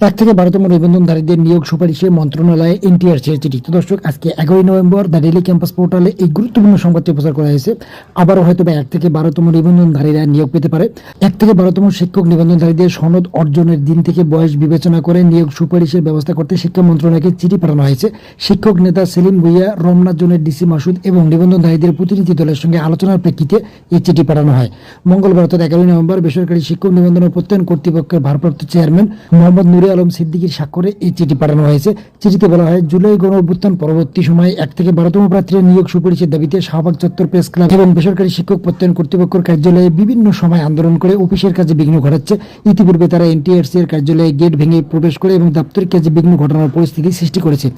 এক থেকে বারোতম নিবন্ধনধারীদের নিয়োগ সুপারিশে মন্ত্রণালয়ে এনটিআরসি এর চিঠি তো দর্শক। আজকে এগারোই নভেম্বর দ্য ডেলি ক্যাম্পাস পোর্টালে এই গুরুত্বপূর্ণ সংবাদটি প্রচার করা হয়েছে। আবারও হয়তো বা এক থেকে বারোতম নিবন্ধনধারীরা নিয়োগ পেতে পারে। এক থেকে বারোতম শিক্ষক নিবন্ধনধারীদের সনদ অর্জনের দিন থেকে বয়স বিবেচনা করে নিয়োগ সুপারিশের ব্যবস্থা করতে শিক্ষা মন্ত্রণালয়কে চিঠি পাঠানো হয়েছে। শিক্ষক নেতা সেলিম ভুইয়া, রমনাথ জোনের ডিসি মাসুদ এবং নিবন্ধনধারীদের প্রতিনিধি দলের সঙ্গে আলোচনার প্রেক্ষিতে এই চিঠি পাঠানো হয়। মঙ্গলবার অর্থাৎ এগারোই নভেম্বর বেসরকারি শিক্ষক নিবন্ধন প্রত্যয়ন কর্তৃপক্ষের ভারপ্রাপ্ত চেয়ারম্যান মোহাম্মদ নুরে আলম সিদ্দিকীর স্বাক্ষরে এই চিঠি পাঠানো হয়েছে। চিঠিতে বলা হয়, জুলাই গণ অভ্যুত্থান পরবর্তী সময়ে এক থেকে বারোতম প্রার্থীর নিয়োগ সুপারিশের দাবিতে শাহবাগ চত্বর প্রেস ক্লাব এবং বেসরকারি শিক্ষক প্রত্যয়ন কর্তৃপক্ষের কার্যালয়ে বিভিন্ন সময় আন্দোলন করে অফিসের কাজে বিঘ্ন ঘটাচ্ছে। ইতিপূর্বে তারা এনটিআরসি এর কার্যালয়ে গেট ভেঙে প্রবেশ করে এবং দাপ্তরিক কাজে বিঘ্ন ঘটানোর পরিস্থিতি সৃষ্টি করেছে।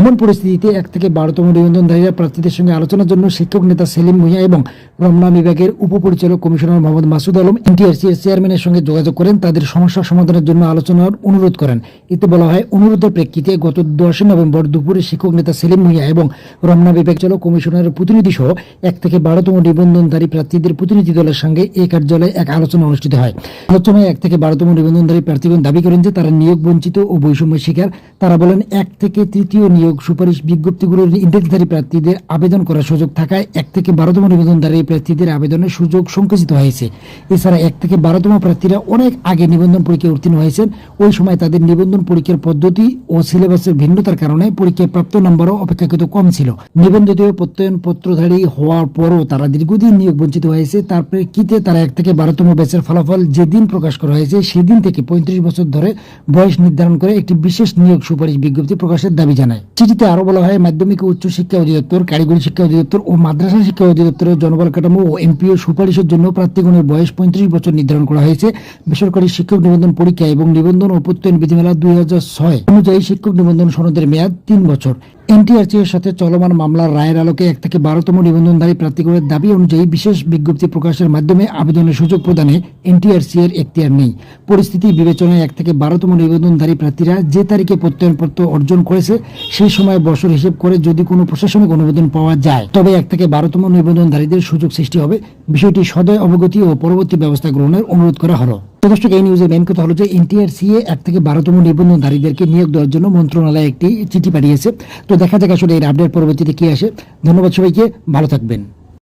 এমন পরিস্থিতিতে এক থেকে বারোতম নিবন্ধনধারীরা প্রার্থীদের সঙ্গে আলোচনার জন্য শিক্ষক নেতা সেলিম ভুঁইয়া এবং রমনা বিভাগের উপপরিচালক কমিশনার মোহাম্মদ মাসুদ আলম এনটিআরসি এর চেয়ারম্যানের সঙ্গে যোগাযোগ করেন। তাদের সমস্যা সমাধানের জন্য আলোচনার অনুরোধ করেন। এতে বলা হয়, অনুরোধের প্রেক্ষিতে গত দশই নভেম্বর দুপুরে শিক্ষক নেতা সেলিম ভুঁইয়া এবং রমনা বিভাগ চালক কমিশনারের প্রতিনিধি সহ এক থেকে বারোতম নিবন্ধনধারী প্রার্থীদের প্রতিনিধি দলের সঙ্গে এই কার্যালয়ে এক আলোচনা অনুষ্ঠিত হয়। আলোচনায় এক থেকে বারোতম নিবন্ধনধারী প্রার্থীগণ দাবি করেন যে, তারা নিয়োগ বঞ্চিত ও বৈষম্য শিকার। তারা বলেন, এক থেকে তৃতীয় নিয়োগ সুপারিশ বিজ্ঞপ্তিগুলোর ইন্ডেক্সধারী প্রার্থীদের আবেদন করার সুযোগ থাকায় এক থেকে বারোতম নিবন্ধনধারী প্রার্থীদের আবেদনের সুযোগ সংকুচিত হয়েছে। এছাড়া এক থেকে বারোতম প্রার্থীরা অনেক আগে নিবন্ধন পরীক্ষায় উত্তীর্ণ হয়েছেন। ওই সময় তাদের নিবন্ধন পরীক্ষার পদ্ধতি ও সিলেবাসের ভিন্নতার কারণে পরীক্ষায় প্রাপ্ত নম্বরও অপেক্ষাকৃত কম ছিল। নিবন্ধিত প্রত্যয়ন পত্রধারী হওয়ার পরও তারা দীর্ঘদিন নিয়োগ বঞ্চিত হয়েছে। তার প্রেক্ষিতে তারা এক থেকে বারোতম ব্যাচের ফলাফল যেদিন প্রকাশ করা হয়েছে, সেদিন থেকে পঁয়ত্রিশ বছর ধরে বয়স নির্ধারণ করে একটি বিশেষ নিয়োগ সুপারিশ বিজ্ঞপ্তি প্রকাশের দাবি জানায়। চিঠিতে আরও বলা হয়, মাধ্যমিক উচ্চ শিক্ষা অধিদপ্তর, কারিগরি শিক্ষা অধিদপ্তর ও মাদ্রাসা শিক্ষা অধিদপ্তরের জনবল কাঠামো ও এমপিও সুপারিশের জন্য প্রার্থীগণের বয়স পঁয়ত্রিশ বছর নির্ধারণ করা হয়েছে। বেসরকারি শিক্ষক নিবন্ধন পরীক্ষা এবং নিবন্ধন ও প্রত্যয়ন বিধিমালা দুই হাজার ছয় অনুযায়ী শিক্ষক নিবন্ধন সনদের মেয়াদ তিন বছর। এনটিআরসি এর সাথে চলমান মামলার রায়ের আলোকে এক থেকে বারোতম নিবন্ধনধারী প্রার্থীগণের দাবি অনুযায়ী বিশেষ বিজ্ঞপ্তি প্রকাশের মাধ্যমে আবেদনের সুযোগ প্রদানে এনটিআরসি এর এখতিয়ার নেই। পরিস্থিতি বিবেচনায় এক থেকে বারোতম নিবন্ধনধারী প্রার্থীরা যে তারিখে প্রত্যয়নপত্র অর্জন করেছে, সেই সময় বছর হিসেব করে যদি কোনো প্রশাসনিক অনুমোদন পাওয়া যায়, তবে এক থেকে বারোতম নিবন্ধনধারীদের সুযোগ সৃষ্টি হবে। বিষয়টি সদয় অবগতি ও পরবর্তী ব্যবস্থা গ্রহণের অনুরোধ করা হলো। তো দর্শক, এই নিউজের মেন কথা হলো যে, এনটিআরসিএ এক থেকে বারোতম নিবন্ধনধারীদেরকে নিয়োগ দেওয়ার জন্য মন্ত্রণালয় একটি চিঠি পাঠিয়েছে। দেখা যাক আসলে এর আপডেট পরবর্তীতে কি আসে। ধন্যবাদ সবাইকে ভালো থাকবেন।